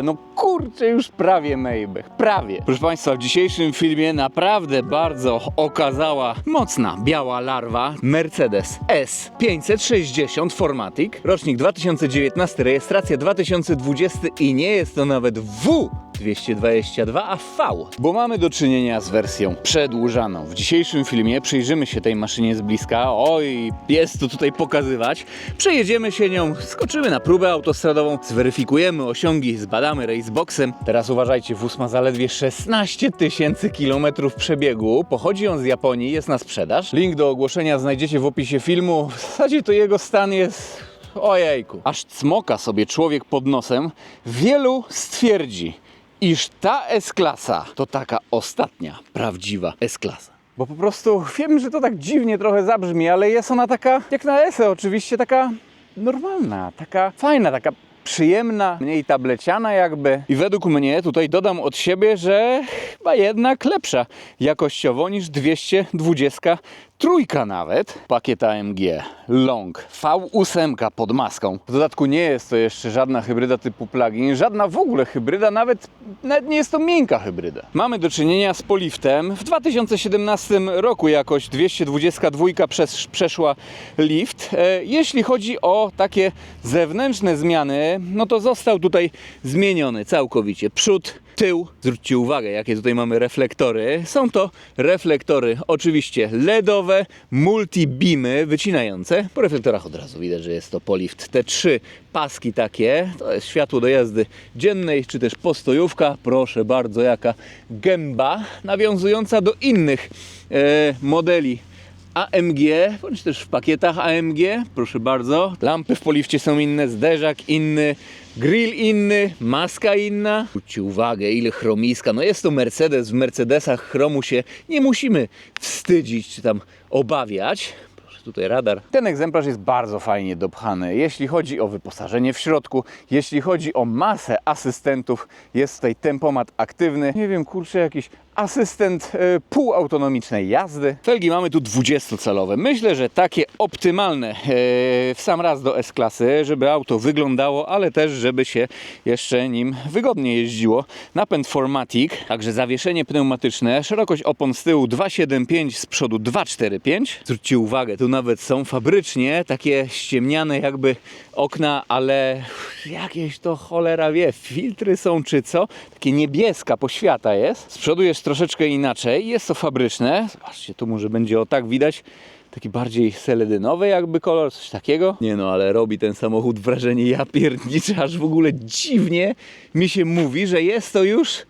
ale no kurczę, już prawie Maybach, prawie. Proszę Państwa, w dzisiejszym filmie naprawdę bardzo okazała mocna biała larwa Mercedes S560 Formatic, rocznik 2019, rejestracja 2020 i nie jest to nawet W 222, a V, bo mamy do czynienia z wersją przedłużaną. W dzisiejszym filmie przyjrzymy się tej maszynie z bliska. Oj, jest to tutaj pokazywać. Przejedziemy się nią, skoczymy na próbę autostradową, zweryfikujemy osiągi, zbadamy raceboxem. Teraz uważajcie, wóz ma zaledwie 16 tysięcy kilometrów przebiegu. Pochodzi on z Japonii, jest na sprzedaż. Link do ogłoszenia znajdziecie w opisie filmu. W zasadzie to jego stan jest Ojejku. Aż cmoka sobie człowiek pod nosem. Wielu stwierdzi, iż ta S-klasa to taka ostatnia prawdziwa S-klasa. Bo po prostu wiem, że to tak dziwnie trochę zabrzmi, ale jest ona taka, jak na S oczywiście, taka normalna, taka fajna, taka przyjemna, mniej tableciana jakby. I według mnie, tutaj dodam od siebie, że chyba jednak lepsza jakościowo niż 220 trójka nawet. Pakiet AMG Long V8 pod maską. W dodatku nie jest to jeszcze żadna hybryda typu plug-in, żadna w ogóle hybryda, nawet, nawet nie jest to miękka hybryda. Mamy do czynienia z poliftem. W 2017 roku jakoś 222 przez, przeszła lift. E, jeśli chodzi o takie zewnętrzne zmiany, no to został tutaj zmieniony całkowicie przód, tył. Zwróćcie uwagę, jakie tutaj mamy reflektory. Są to reflektory oczywiście LEDowe, multi-beamy wycinające. Po reflektorach od razu widać, że jest to polift. Te trzy paski takie, to jest światło do jazdy dziennej, czy też postojówka. Proszę bardzo, jaka gęba nawiązująca do innych e, modeli AMG, bądź też w pakietach AMG, proszę bardzo. Lampy w polifcie są inne, zderzak inny, grill inny, maska inna. Zwróćcie uwagę, ile chromiska. No jest to Mercedes, w Mercedesach chromu się nie musimy wstydzić czy tam obawiać. Tutaj radar. Ten egzemplarz jest bardzo fajnie dopchany. Jeśli chodzi o wyposażenie w środku, jeśli chodzi o masę asystentów, jest tutaj tempomat aktywny. Nie wiem, kurczę, jakiś asystent e, półautonomicznej jazdy. Felgi mamy tu 20-calowe. Myślę, że takie optymalne e, w sam raz do S-klasy, żeby auto wyglądało, ale też żeby się jeszcze nim wygodnie jeździło. Napęd Formatic, także zawieszenie pneumatyczne, szerokość opon z tyłu 2,75, z przodu 2,45. Zwróćcie uwagę, tu nawet są fabrycznie takie ściemniane jakby okna, ale jakieś to cholera wie, filtry są czy co, takie niebieska poświata jest. Z przodu jest troszeczkę inaczej, jest to fabryczne. Zobaczcie, tu może będzie o tak widać. Taki bardziej seledynowy jakby kolor, coś takiego. Nie no, ale robi ten samochód wrażenie ja pierniczę, aż w ogóle dziwnie mi się mówi, że jest to już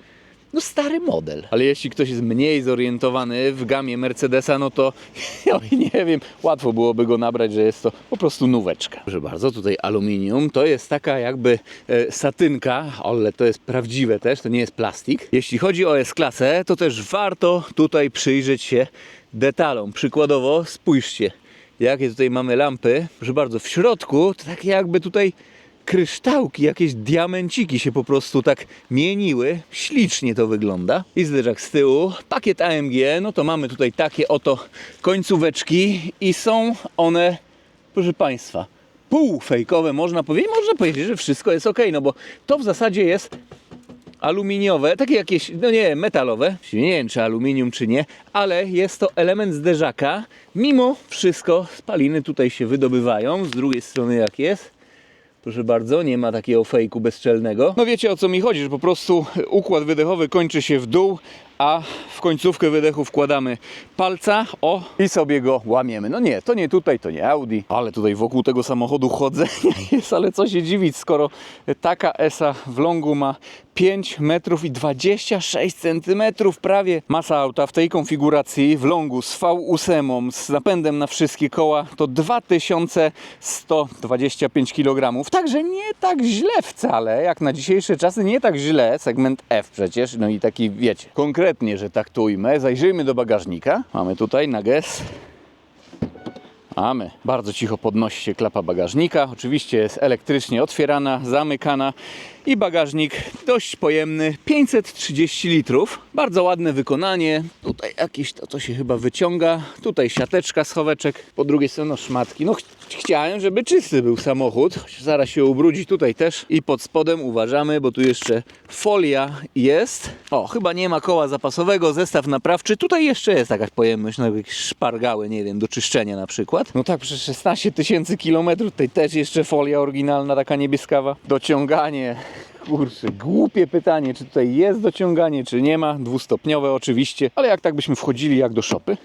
no stary model. Ale jeśli ktoś jest mniej zorientowany w gamie Mercedesa, no to oj, nie wiem, łatwo byłoby go nabrać, że jest to po prostu nóweczka. Proszę bardzo, tutaj aluminium, to jest taka jakby e, satynka, ale to jest prawdziwe też, to nie jest plastik. Jeśli chodzi o S-klasę, to też warto tutaj przyjrzeć się detalom. Przykładowo, spójrzcie, jakie tutaj mamy lampy. Proszę bardzo, w środku to takie jakby tutaj kryształki, jakieś diamenciki się po prostu tak mieniły. Ślicznie to wygląda. I zderzak z tyłu. Pakiet AMG, no to mamy tutaj takie oto końcóweczki i są one, proszę Państwa, półfejkowe, można powiedzieć. Można powiedzieć, że wszystko jest ok, no bo to w zasadzie jest aluminiowe, takie jakieś, no nie, metalowe. Nie wiem, czy aluminium, czy nie, ale jest to element zderzaka. Mimo wszystko spaliny tutaj się wydobywają. Z drugiej strony jak jest, Proszę bardzo, nie ma takiego fejku bezczelnego. No wiecie o co mi chodzi, że po prostu układ wydechowy kończy się w dół, a w końcówkę wydechu wkładamy palca, o, i sobie go łamiemy. No nie, to nie tutaj, to nie Audi, ale tutaj wokół tego samochodu chodzenia jest, ale co się dziwić, skoro taka ESA w longu ma 5 metrów i 26 centymetrów. Prawie. Masa auta w tej konfiguracji. W longu z V8 z napędem na wszystkie koła to 2125 kg. Także nie tak źle wcale, jak na dzisiejsze czasy, nie tak źle, segment F przecież, no i taki wiecie, konkretnie, że tak to. Zajrzyjmy do bagażnika. Mamy tutaj na GES Mamy. Bardzo cicho podnosi się klapa bagażnika. Oczywiście jest elektrycznie otwierana, zamykana i bagażnik dość pojemny, 530 litrów. Bardzo ładne wykonanie. Tutaj jakieś to, co się chyba wyciąga. Tutaj siateczka schoweczek. Po drugiej stronie no, szmatki. No ch chciałem, żeby czysty był samochód. Zaraz się ubrudzi tutaj też. I pod spodem uważamy, bo tu jeszcze folia jest. O, chyba nie ma koła zapasowego, zestaw naprawczy. Tutaj jeszcze jest jakaś pojemność, no jakieś szpargały, nie wiem, do czyszczenia na przykład. No tak, przez 16 tysięcy kilometrów. Tutaj też jeszcze folia oryginalna, taka niebieskawa. Dociąganie. Kurczę, głupie pytanie, czy tutaj jest dociąganie, czy nie ma. Dwustopniowe oczywiście, ale jak tak byśmy wchodzili jak do szopy,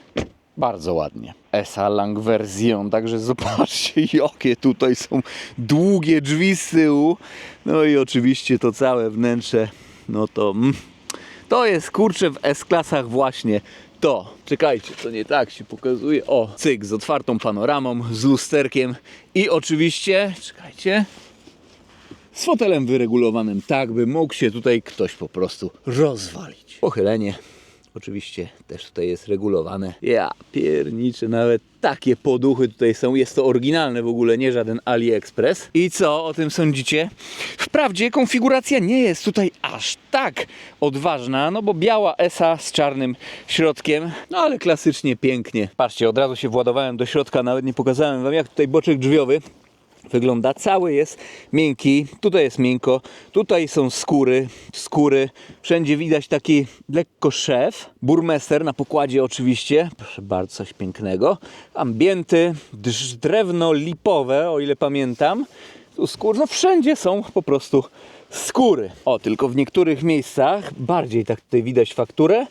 bardzo ładnie. Esa Lang version, także zobaczcie jakie tutaj są długie drzwi z tyłu. No i oczywiście to całe wnętrze, no to mm, to jest kurczę w S-klasach właśnie to. Czekajcie, to nie tak się pokazuje. O, cyk z otwartą panoramą, z lusterkiem i oczywiście, czekajcie, z fotelem wyregulowanym, tak by mógł się tutaj ktoś po prostu rozwalić. Pochylenie oczywiście też tutaj jest regulowane. Ja pierniczę, nawet takie poduchy tutaj są. Jest to oryginalne w ogóle, nie żaden AliExpress. I co o tym sądzicie? Wprawdzie konfiguracja nie jest tutaj aż tak odważna, no bo biała ESA z czarnym środkiem, no ale klasycznie pięknie. Patrzcie, od razu się władowałem do środka, nawet nie pokazałem wam jak tutaj boczek drzwiowy wygląda. Cały jest miękki, tutaj jest miękko, tutaj są skóry, skóry. Wszędzie widać taki lekko szef. Burmester na pokładzie oczywiście, proszę bardzo, coś pięknego. Ambienty, drewno lipowe, o ile pamiętam. Tu skór, no wszędzie są po prostu skóry. O, tylko w niektórych miejscach bardziej tak tutaj widać fakturę.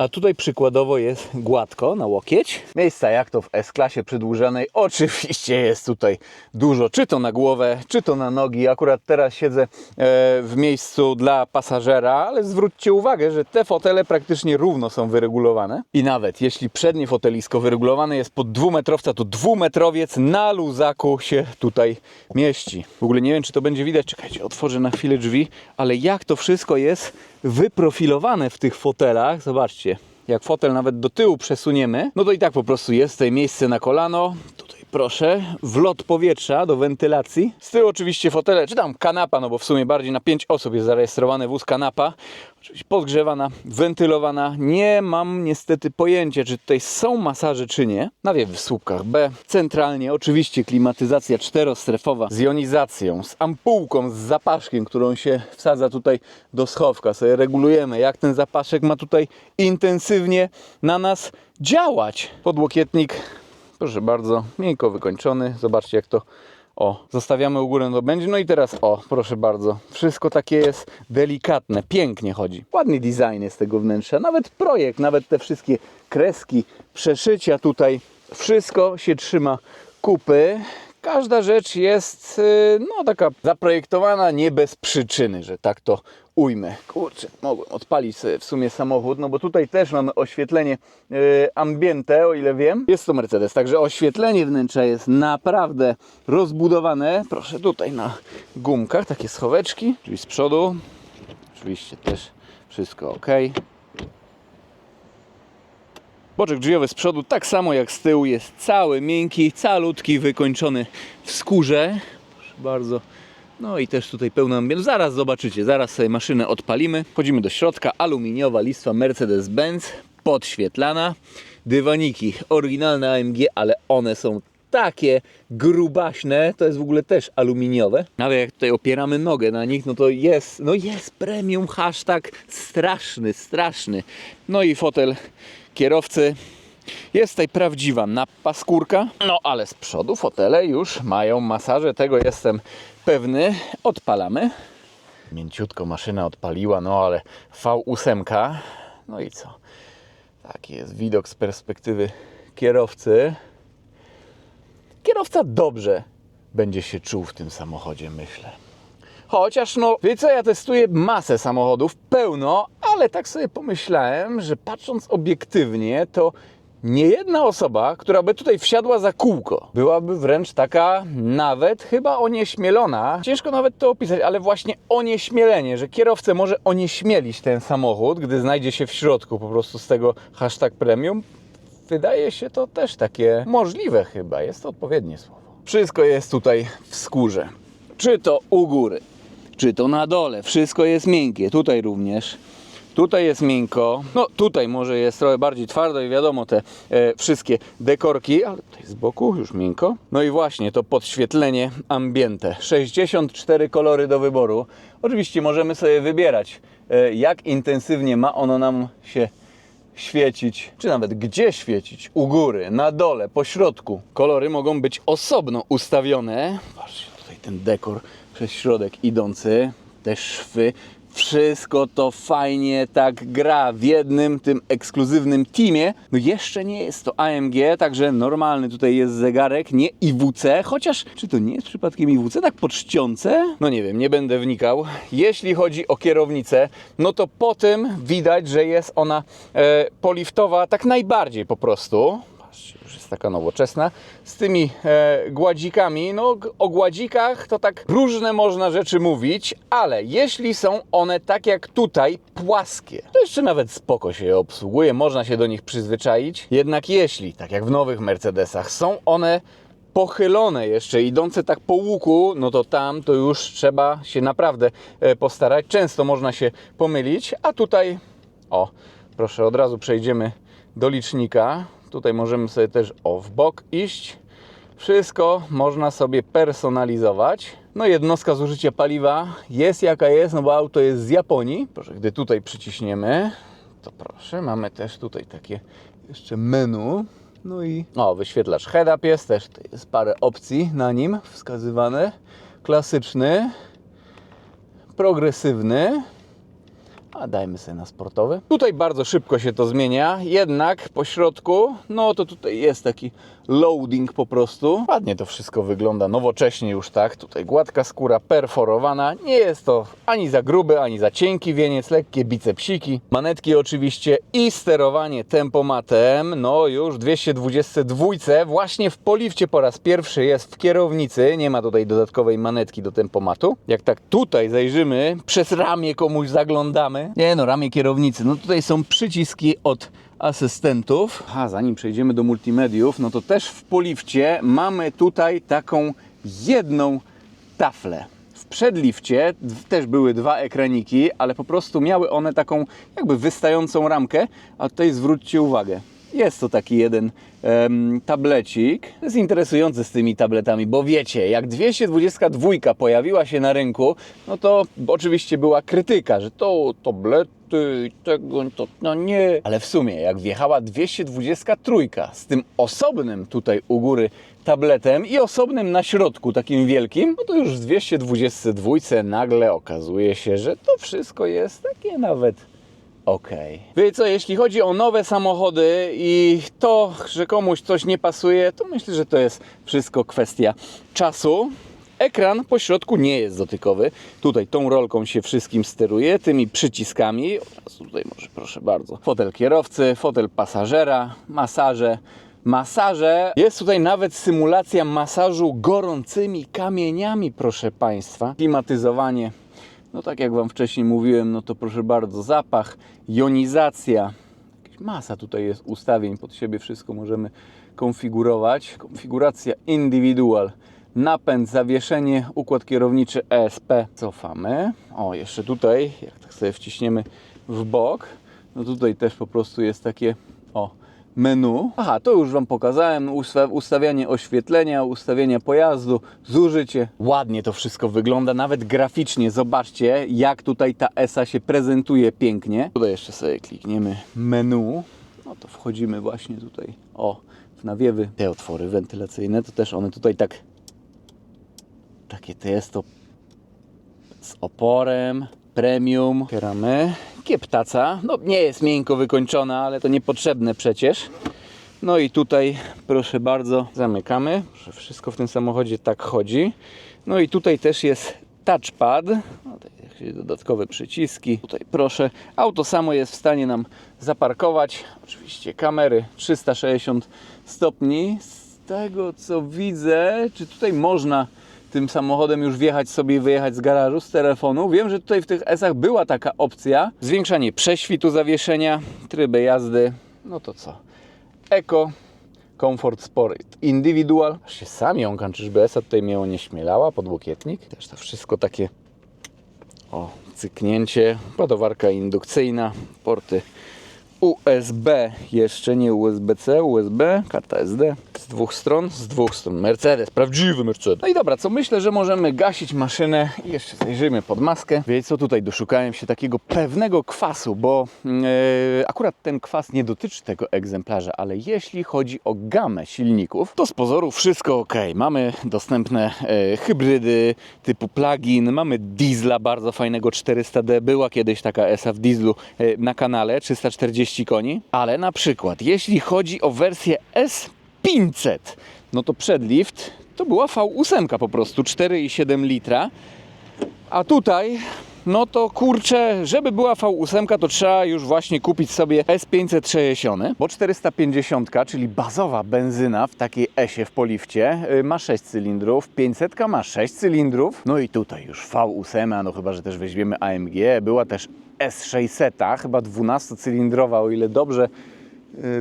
A tutaj przykładowo jest gładko na łokieć. Miejsca jak to w S-klasie przedłużanej oczywiście jest tutaj dużo, czy to na głowę, czy to na nogi. Akurat teraz siedzę e, w miejscu dla pasażera, ale zwróćcie uwagę, że te fotele praktycznie równo są wyregulowane. I nawet jeśli przednie fotelisko wyregulowane jest pod dwumetrowca, to dwumetrowiec na luzaku się tutaj mieści. W ogóle nie wiem, czy to będzie widać. Czekajcie, otworzę na chwilę drzwi, ale jak to wszystko jest wyprofilowane w tych fotelach. Zobaczcie, jak fotel nawet do tyłu przesuniemy, no to i tak po prostu jest tutaj miejsce na kolano. Tutaj proszę, wlot powietrza do wentylacji. Z tyłu oczywiście fotele, czy tam kanapa, no bo w sumie bardziej na 5 osób jest zarejestrowany wóz kanapa. Oczywiście podgrzewana, wentylowana. Nie mam niestety pojęcia, czy tutaj są masaże, czy nie. Nawiewy w słupkach B. Centralnie oczywiście klimatyzacja czterostrefowa z jonizacją, z ampułką, z zapaszkiem, którą się wsadza tutaj do schowka. Sobie regulujemy, jak ten zapaszek ma tutaj intensywnie na nas działać. Podłokietnik, proszę bardzo, miękko wykończony. Zobaczcie, jak to o, zostawiamy u góry, no to będzie. No i teraz, o, proszę bardzo, wszystko takie jest delikatne, pięknie chodzi. Ładny design jest tego wnętrza, nawet projekt, nawet te wszystkie kreski, przeszycia tutaj, wszystko się trzyma kupy. Każda rzecz jest, y, no taka zaprojektowana nie bez przyczyny, że tak to ujmę. Kurczę, mogłem odpalić sobie w sumie samochód, no bo tutaj też mamy oświetlenie y, ambiente, o ile wiem. Jest to Mercedes, także oświetlenie wnętrza jest naprawdę rozbudowane. Proszę tutaj na gumkach, takie schoweczki, czyli z przodu. Oczywiście też wszystko ok. Boczek drzwiowy z przodu, tak samo jak z tyłu, jest cały miękki, calutki, wykończony w skórze. Proszę bardzo. No i też tutaj pełno ambientu. Zaraz zobaczycie, zaraz sobie maszynę odpalimy. Wchodzimy do środka. Aluminiowa listwa Mercedes-Benz, podświetlana. Dywaniki oryginalne AMG, ale one są takie grubaśne, to jest w ogóle też aluminiowe. Nawet jak tutaj opieramy nogę na nich, no to jest, no jest premium hashtag straszny, straszny. No i fotel kierowcy. Jest tutaj prawdziwa napaskórka, no ale z przodu fotele już mają masaże, tego jestem pewny. Odpalamy. Mięciutko maszyna odpaliła, no ale V8. No i co? Taki jest widok z perspektywy kierowcy. Kierowca dobrze będzie się czuł w tym samochodzie, myślę. Chociaż no, wie co, ja testuję masę samochodów, pełno, ale tak sobie pomyślałem, że patrząc obiektywnie, to nie jedna osoba, która by tutaj wsiadła za kółko, byłaby wręcz taka nawet chyba onieśmielona. Ciężko nawet to opisać, ale właśnie onieśmielenie, że kierowcę może onieśmielić ten samochód, gdy znajdzie się w środku po prostu z tego hashtag premium. Wydaje się to też takie możliwe chyba, jest to odpowiednie słowo. Wszystko jest tutaj w skórze. Czy to u góry, czy to na dole, wszystko jest miękkie, tutaj również. Tutaj jest miękko, no tutaj może jest trochę bardziej twardo i wiadomo te e, wszystkie dekorki, ale tutaj z boku już miękko. No i właśnie to podświetlenie ambiente. 64 kolory do wyboru. Oczywiście możemy sobie wybierać e, jak intensywnie ma ono nam się świecić, czy nawet gdzie świecić, u góry, na dole, po środku. Kolory mogą być osobno ustawione. Patrzcie, tutaj ten dekor przez środek idący, te szwy. Wszystko to fajnie tak gra w jednym tym ekskluzywnym teamie. No jeszcze nie jest to AMG, także normalny tutaj jest zegarek, nie IWC, chociaż czy to nie jest przypadkiem IWC, tak po czcionce? No nie wiem, nie będę wnikał. Jeśli chodzi o kierownicę, no to po tym widać, że jest ona e, poliftowa tak najbardziej po prostu. Już jest taka nowoczesna. Z tymi e, gładzikami, no o gładzikach to tak różne można rzeczy mówić, ale jeśli są one tak jak tutaj, płaskie, to jeszcze nawet spoko się je obsługuje, można się do nich przyzwyczaić. Jednak jeśli, tak jak w nowych Mercedesach, są one pochylone jeszcze, idące tak po łuku, no to tam to już trzeba się naprawdę e, postarać. Często można się pomylić, a tutaj, o, proszę, od razu przejdziemy do licznika. Tutaj możemy sobie też o w bok iść. Wszystko można sobie personalizować. No jednostka zużycia paliwa jest jaka jest, no bo auto jest z Japonii. Proszę, gdy tutaj przyciśniemy, to proszę, mamy też tutaj takie jeszcze menu. No i o, wyświetlacz head-up jest też, jest parę opcji na nim wskazywane. Klasyczny, progresywny, a dajmy sobie na sportowy. Tutaj bardzo szybko się to zmienia, jednak po środku, no to tutaj jest taki loading po prostu. Ładnie to wszystko wygląda, nowocześnie już tak. Tutaj gładka skóra perforowana. Nie jest to ani za gruby, ani za cienki wieniec, lekkie bicepsiki. Manetki oczywiście i sterowanie tempomatem. No już 222 właśnie w polifcie po raz pierwszy jest w kierownicy. Nie ma tutaj dodatkowej manetki do tempomatu. Jak tak tutaj zajrzymy, przez ramię komuś zaglądamy. Nie no, ramię kierownicy. No tutaj są przyciski od asystentów. A zanim przejdziemy do multimediów, no to też w polifcie mamy tutaj taką jedną taflę. W przedlifcie też były dwa ekraniki, ale po prostu miały one taką jakby wystającą ramkę, a tutaj zwróćcie uwagę. Jest to taki jeden em, tablecik. To jest z tymi tabletami, bo wiecie, jak 222 pojawiła się na rynku, no to oczywiście była krytyka, że to tablety, tego to no nie. Ale w sumie, jak wjechała 223 z tym osobnym tutaj u góry tabletem i osobnym na środku, takim wielkim, no to już w 222 nagle okazuje się, że to wszystko jest takie nawet Okej. Wie co, jeśli chodzi o nowe samochody i to, że komuś coś nie pasuje, to myślę, że to jest wszystko kwestia czasu. Ekran po środku nie jest dotykowy. Tutaj tą rolką się wszystkim steruje, tymi przyciskami. Tutaj może, proszę bardzo. Fotel kierowcy, fotel pasażera, masaże. Masaże. Jest tutaj nawet symulacja masażu gorącymi kamieniami, proszę Państwa. Klimatyzowanie no tak jak Wam wcześniej mówiłem, no to proszę bardzo, zapach, jonizacja, masa tutaj jest ustawień pod siebie, wszystko możemy konfigurować. Konfiguracja individual, napęd, zawieszenie, układ kierowniczy ESP. Cofamy. O, jeszcze tutaj, jak tak sobie wciśniemy w bok, no tutaj też po prostu jest takie, menu. Aha, to już Wam pokazałem. Usta- ustawianie oświetlenia, ustawienia pojazdu, zużycie. Ładnie to wszystko wygląda, nawet graficznie. Zobaczcie, jak tutaj ta ESA się prezentuje pięknie. Tutaj jeszcze sobie klikniemy menu. No to wchodzimy właśnie tutaj. O, w nawiewy. Te otwory wentylacyjne, to też one tutaj tak. Takie to jest to z oporem, premium. Otwieramy. Kieptaca. No nie jest miękko wykończona, ale to niepotrzebne przecież. No i tutaj proszę bardzo zamykamy. Wszystko w tym samochodzie tak chodzi. No i tutaj też jest touchpad. No, dodatkowe przyciski. Tutaj proszę. Auto samo jest w stanie nam zaparkować. Oczywiście kamery 360 stopni. Z tego co widzę, czy tutaj można tym samochodem już wjechać sobie wyjechać z garażu z telefonu. Wiem, że tutaj w tych S-ach była taka opcja. Zwiększanie prześwitu zawieszenia, tryby jazdy. No to co? Eco Comfort Sport Individual. Aż się sam jąkam, czyżby ESA tutaj miało nie śmielała, podłokietnik. Też to wszystko takie o, cyknięcie, ładowarka indukcyjna, porty USB, jeszcze nie USB-C, USB, karta SD z dwóch stron, z dwóch stron. Mercedes, prawdziwy Mercedes. No i dobra, co myślę, że możemy gasić maszynę i jeszcze zajrzymy pod maskę. Wiecie co, tutaj doszukałem się takiego pewnego kwasu, bo e, akurat ten kwas nie dotyczy tego egzemplarza, ale jeśli chodzi o gamę silników, to z pozoru wszystko ok. Mamy dostępne e, hybrydy typu plug-in, mamy diesla bardzo fajnego 400D, była kiedyś taka ESA w dieslu e, na kanale, 340 koni, ale na przykład jeśli chodzi o wersję S500, no to przedlift to była V8 po prostu, 4,7 litra, a tutaj, no to kurczę, żeby była V8, to trzeba już właśnie kupić sobie S560, bo 450, czyli bazowa benzyna w takiej S-ie w polifcie, y, ma 6 cylindrów, 500 ma 6 cylindrów, no i tutaj już V8, no chyba, że też weźmiemy AMG, była też S600, chyba 12-cylindrowa, o ile dobrze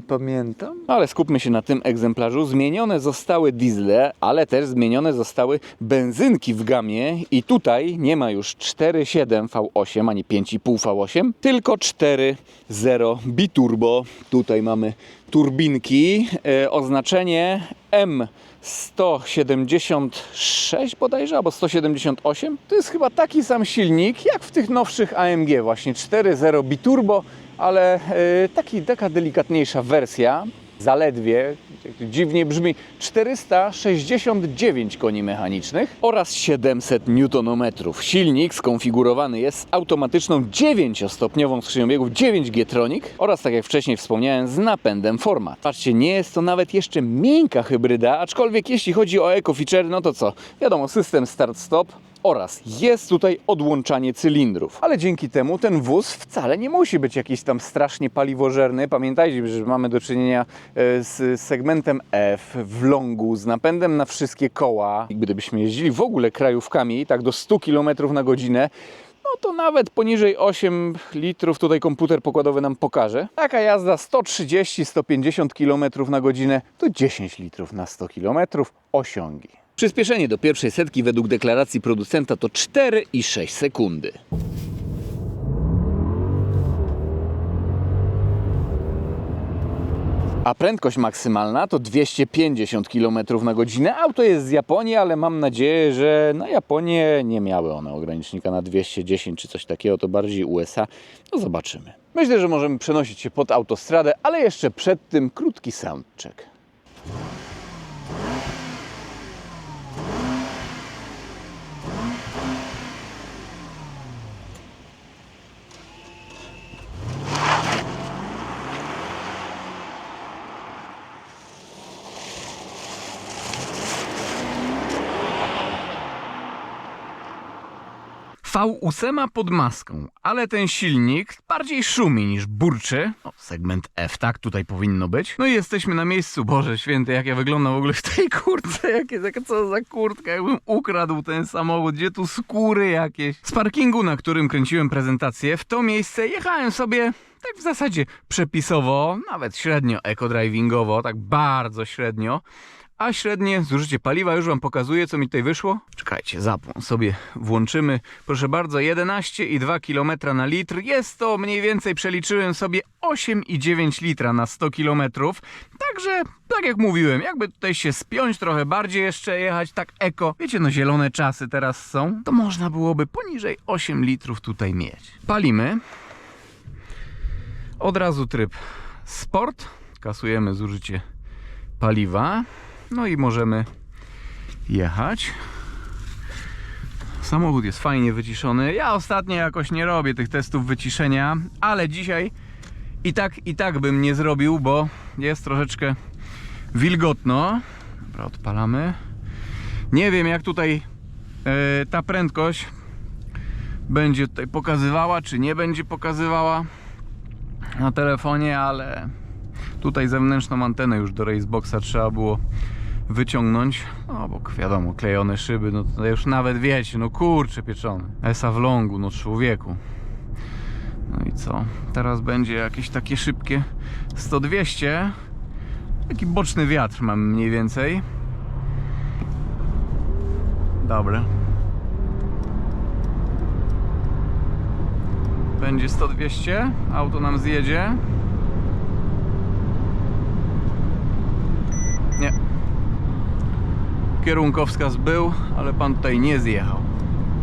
pamiętam. Ale skupmy się na tym egzemplarzu. Zmienione zostały diesle, ale też zmienione zostały benzynki w gamie i tutaj nie ma już 4.7 V8 ani 5,5 V8, tylko 4.0 biturbo. Tutaj mamy turbinki, e, oznaczenie M176 bodajże, albo 178. To jest chyba taki sam silnik jak w tych nowszych AMG, właśnie 4.0 biturbo, ale e, taki, taka delikatniejsza wersja, zaledwie, dziwnie brzmi, 469 koni mechanicznych oraz 700 Nm. Silnik skonfigurowany jest z automatyczną 9-stopniową skrzynią biegów 9G Tronic oraz, tak jak wcześniej wspomniałem, z napędem Format. Patrzcie, nie jest to nawet jeszcze miękka hybryda, aczkolwiek jeśli chodzi o eco-feature, no to co? Wiadomo, system start-stop, oraz jest tutaj odłączanie cylindrów. Ale dzięki temu ten wóz wcale nie musi być jakiś tam strasznie paliwożerny. Pamiętajcie, że mamy do czynienia e, z segmentem F w longu, z napędem na wszystkie koła. I gdybyśmy jeździli w ogóle krajówkami, tak do 100 km na godzinę, no to nawet poniżej 8 litrów tutaj komputer pokładowy nam pokaże. Taka jazda 130-150 km na godzinę to 10 litrów na 100 km osiągi. Przyspieszenie do pierwszej setki według deklaracji producenta to 4,6 sekundy. A prędkość maksymalna to 250 km na godzinę. Auto jest z Japonii, ale mam nadzieję, że na Japonię nie miały one ogranicznika na 210 czy coś takiego, to bardziej USA. No zobaczymy. Myślę, że możemy przenosić się pod autostradę, ale jeszcze przed tym krótki soundcheck. V8 pod maską, ale ten silnik bardziej szumi niż burczy. O, segment F, tak tutaj powinno być. No i jesteśmy na miejscu. Boże święty, jak ja wyglądam w ogóle w tej kurtce. Jakie, jaka co za kurtka, jakbym ukradł ten samochód. Gdzie tu skóry jakieś? Z parkingu, na którym kręciłem prezentację, w to miejsce jechałem sobie tak w zasadzie przepisowo, nawet średnio eco-drivingowo, tak bardzo średnio. A średnie zużycie paliwa już Wam pokazuję, co mi tutaj wyszło. Czekajcie, zapłon sobie włączymy. Proszę bardzo, 11,2 km na litr. Jest to mniej więcej, przeliczyłem sobie 8,9 litra na 100 km. Także, tak jak mówiłem, jakby tutaj się spiąć trochę bardziej jeszcze jechać tak eko. Wiecie, no zielone czasy teraz są. To można byłoby poniżej 8 litrów tutaj mieć. Palimy. Od razu tryb sport. Kasujemy zużycie paliwa. No i możemy jechać. Samochód jest fajnie wyciszony. Ja ostatnio jakoś nie robię tych testów wyciszenia, ale dzisiaj i tak, i tak bym nie zrobił, bo jest troszeczkę wilgotno. Dobra, odpalamy. Nie wiem, jak tutaj e, ta prędkość będzie tutaj pokazywała, czy nie będzie pokazywała na telefonie, ale tutaj zewnętrzną antenę już do Raceboxa trzeba było wyciągnąć. No bo wiadomo, klejone szyby, no to już nawet wiecie, no kurczę pieczony. Esa w longu, no człowieku. No i co? Teraz będzie jakieś takie szybkie 100-200, Taki boczny wiatr mam mniej więcej. Dobra. Będzie 100-200, auto nam zjedzie. Kierunkowskaz był, ale pan tutaj nie zjechał.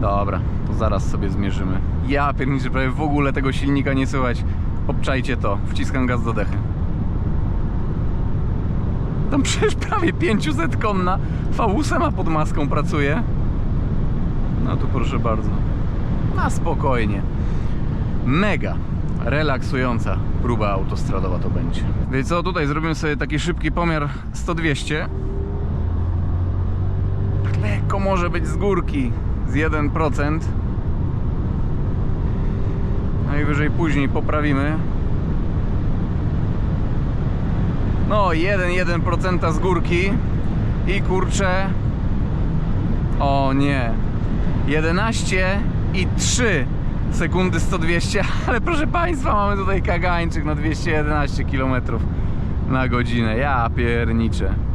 Dobra, to zaraz sobie zmierzymy. Ja pierniczę, prawie w ogóle tego silnika nie słychać. Obczajcie to, wciskam gaz do dechy. Tam przecież prawie 500 konna V8 pod maską pracuje. No tu proszę bardzo. Na spokojnie. Mega relaksującza próba autostradowa to będzie. Wiecie co, tutaj zrobimy sobie taki szybki pomiar 100-200. Może być z górki, z 1%. Najwyżej później poprawimy. No, 1,1% z górki i kurczę. O nie. 11 i 3 sekundy 100-200, ale proszę Państwa, mamy tutaj kagańczyk na 211 km na godzinę. Ja pierniczę.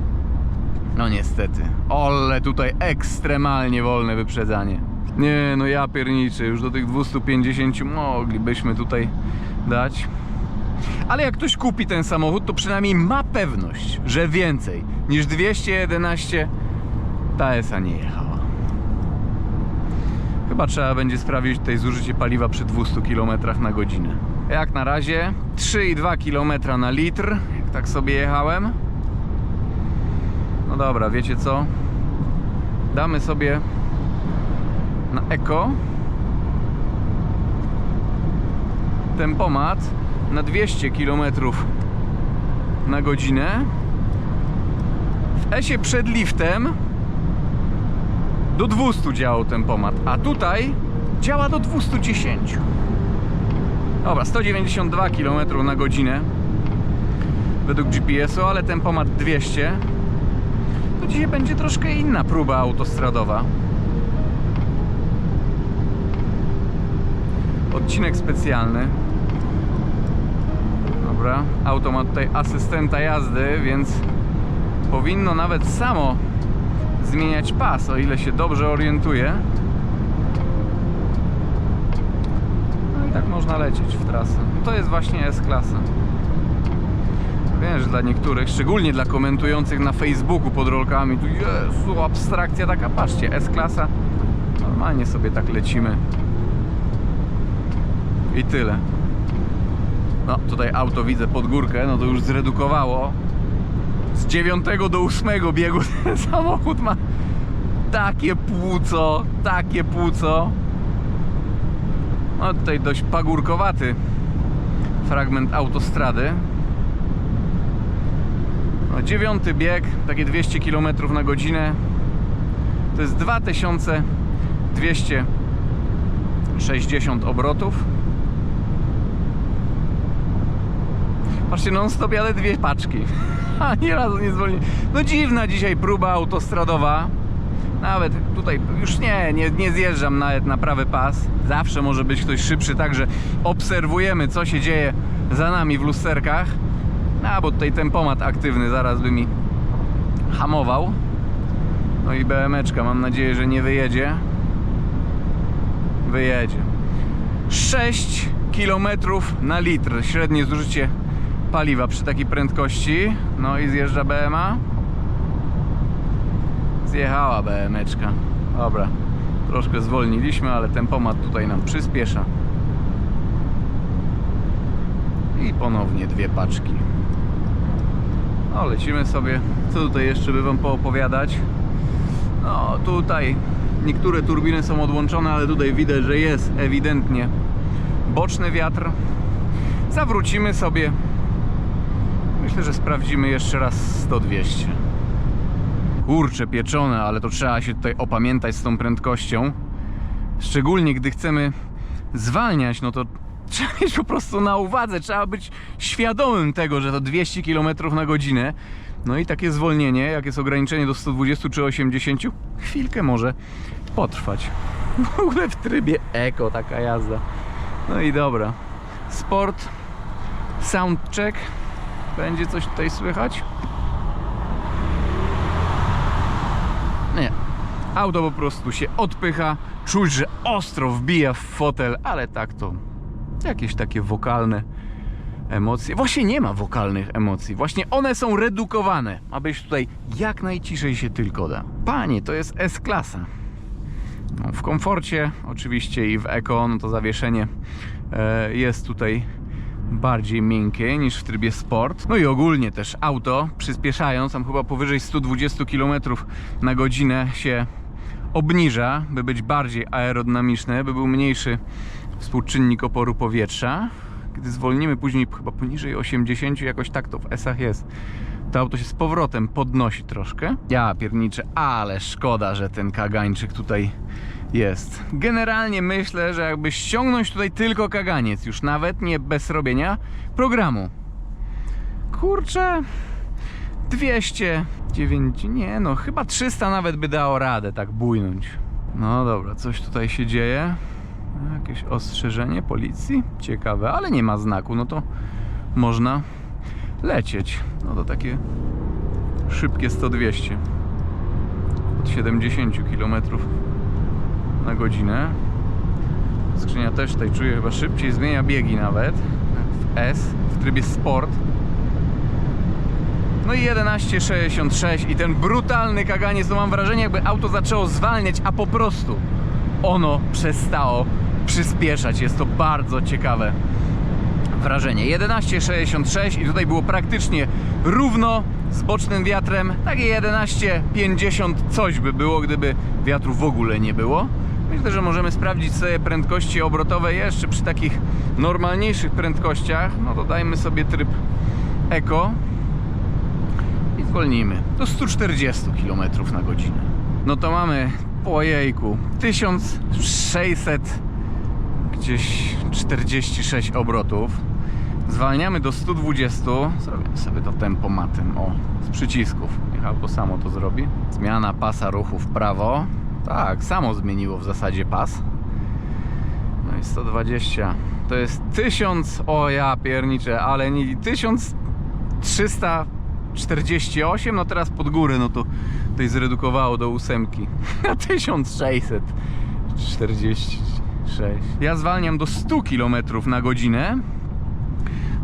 No niestety. Ole tutaj ekstremalnie wolne wyprzedzanie. Nie, no ja pierniczę. Już do tych 250 moglibyśmy tutaj dać. Ale jak ktoś kupi ten samochód, to przynajmniej ma pewność, że więcej niż 211 ta ESA nie jechała. Chyba trzeba będzie sprawdzić tutaj zużycie paliwa przy 200 km na godzinę. Jak na razie 3,2 km na litr, jak tak sobie jechałem. No dobra, wiecie co? Damy sobie na eko tempomat na 200 km na godzinę. W esie przed liftem do 200 działał tempomat, a tutaj działa do 210. Dobra, 192 km na godzinę według GPS-u, ale tempomat 200. To dzisiaj będzie troszkę inna próba autostradowa. Odcinek specjalny. Dobra, auto ma tutaj asystenta jazdy, więc powinno nawet samo zmieniać pas, o ile się dobrze orientuje. No i tak można lecieć w trasę. To jest właśnie S-klasa. Wiem, że dla niektórych, szczególnie dla komentujących na Facebooku pod rolkami, tu Jezu, abstrakcja taka, patrzcie, S-klasa. Normalnie sobie tak lecimy. I tyle. No, tutaj auto widzę pod górkę, no to już zredukowało. Z 9 do 8 biegu ten samochód ma takie płuco, takie płuco. No tutaj dość pagórkowaty fragment autostrady. No, dziewiąty bieg, takie 200 km na godzinę. To jest 2260 obrotów. Patrzcie, non stop jadę dwie paczki. Ani razu nie zwolni. No dziwna dzisiaj próba autostradowa. Nawet tutaj już nie, nie, nie zjeżdżam nawet na prawy pas. Zawsze może być ktoś szybszy, także obserwujemy co się dzieje za nami w lusterkach. A bo tutaj tempomat aktywny zaraz by mi hamował. No i BMeczka, mam nadzieję, że nie wyjedzie. Wyjedzie. 6 km na litr średnie zużycie paliwa przy takiej prędkości. No i zjeżdża BMA. Zjechała BMeczka. Dobra. Troszkę zwolniliśmy, ale tempomat tutaj nam przyspiesza. I ponownie dwie paczki. No, lecimy sobie. Co tutaj jeszcze by Wam poopowiadać? No, tutaj niektóre turbiny są odłączone, ale tutaj widać, że jest ewidentnie boczny wiatr. Zawrócimy sobie. Myślę, że sprawdzimy jeszcze raz 100-200. Kurcze pieczone, ale to trzeba się tutaj opamiętać z tą prędkością. Szczególnie gdy chcemy zwalniać, no to trzeba mieć po prostu na uwadze, trzeba być świadomym tego, że to 200 km na godzinę. No i takie zwolnienie, jak jest ograniczenie do 120 czy 80, chwilkę może potrwać. W ogóle w trybie eko taka jazda. No i dobra. Sport, soundcheck. Będzie coś tutaj słychać? Nie. Auto po prostu się odpycha. Czuć, że ostro wbija w fotel, ale tak to jakieś takie wokalne emocje. Właśnie nie ma wokalnych emocji. Właśnie one są redukowane, abyś tutaj jak najciszej się tylko da. Panie, to jest S-klasa. No, w komforcie oczywiście i w eko, no to zawieszenie e, jest tutaj bardziej miękkie niż w trybie sport. No i ogólnie też auto przyspieszając, tam chyba powyżej 120 km na godzinę się obniża, by być bardziej aerodynamiczne, by był mniejszy współczynnik oporu powietrza. Gdy zwolnimy później chyba poniżej 80, jakoś tak to w S-ach jest, to auto się z powrotem podnosi troszkę. Ja pierniczę, ale szkoda, że ten kagańczyk tutaj jest. Generalnie myślę, że jakby ściągnąć tutaj tylko kaganiec, już nawet nie bez robienia programu. Kurczę, 209, nie no, chyba 300 nawet by dało radę tak bujnąć. No dobra, coś tutaj się dzieje. Jakieś ostrzeżenie policji? Ciekawe, ale nie ma znaku, no to można lecieć. No to takie szybkie 100-200 od 70 km na godzinę. Skrzynia też tutaj czuję chyba szybciej, zmienia biegi nawet w S, w trybie sport. No i 11,66 i ten brutalny kaganiec, to mam wrażenie jakby auto zaczęło zwalniać, a po prostu ono przestało przyspieszać. Jest to bardzo ciekawe wrażenie. 11,66 i tutaj było praktycznie równo z bocznym wiatrem. Takie 11,50 coś by było, gdyby wiatru w ogóle nie było. Myślę, że możemy sprawdzić sobie prędkości obrotowe jeszcze przy takich normalniejszych prędkościach. No to dajmy sobie tryb Eco i zwolnimy do 140 km na godzinę. No to mamy, ojejku, 1600 gdzieś 46 obrotów. Zwalniamy do 120. Zrobimy sobie to tempomatem. O, z przycisków. Niech auto samo to zrobi. Zmiana pasa ruchu w prawo. Tak, samo zmieniło w zasadzie pas. No i 120. To jest 1000. O ja pierniczę, ale nie 1348. No teraz pod górę, no to tutaj zredukowało do ósemki. Na 1646. Ja zwalniam do 100 km na godzinę.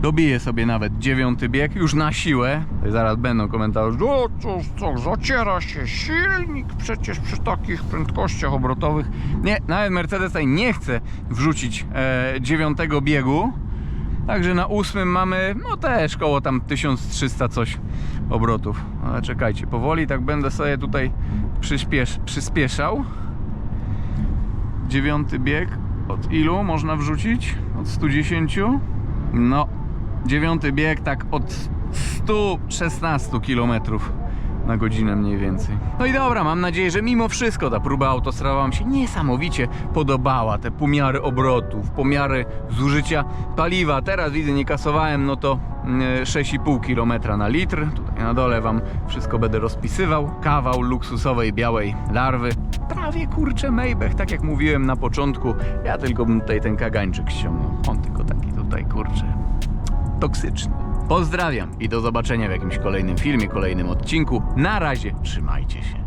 Dobiję sobie nawet dziewiąty bieg, już na siłę. Tutaj zaraz będą komentarze. O, co, co, zaciera się silnik przecież przy takich prędkościach obrotowych. Nie, nawet Mercedes tutaj nie chce wrzucić e, dziewiątego biegu. Także na ósmym mamy, no też koło tam 1300 coś obrotów. Ale czekajcie, powoli tak będę sobie tutaj przyspiesz, przyspieszał. Dziewiąty bieg. Od ilu można wrzucić? Od 110? No, dziewiąty bieg tak od 116 km na godzinę mniej więcej. No i dobra, mam nadzieję, że mimo wszystko ta próba autostrada Wam się niesamowicie podobała. Te pomiary obrotów, pomiary zużycia paliwa. Teraz widzę, nie kasowałem, no to mm, 6,5 km na litr. Tutaj na dole Wam wszystko będę rozpisywał. Kawał luksusowej białej larwy. Prawie kurczę Maybach, tak jak mówiłem na początku. Ja tylko bym tutaj ten kagańczyk ściągnął. On tylko taki tutaj kurczę toksyczny. Pozdrawiam i do zobaczenia w jakimś kolejnym filmie, kolejnym odcinku. Na razie, trzymajcie się.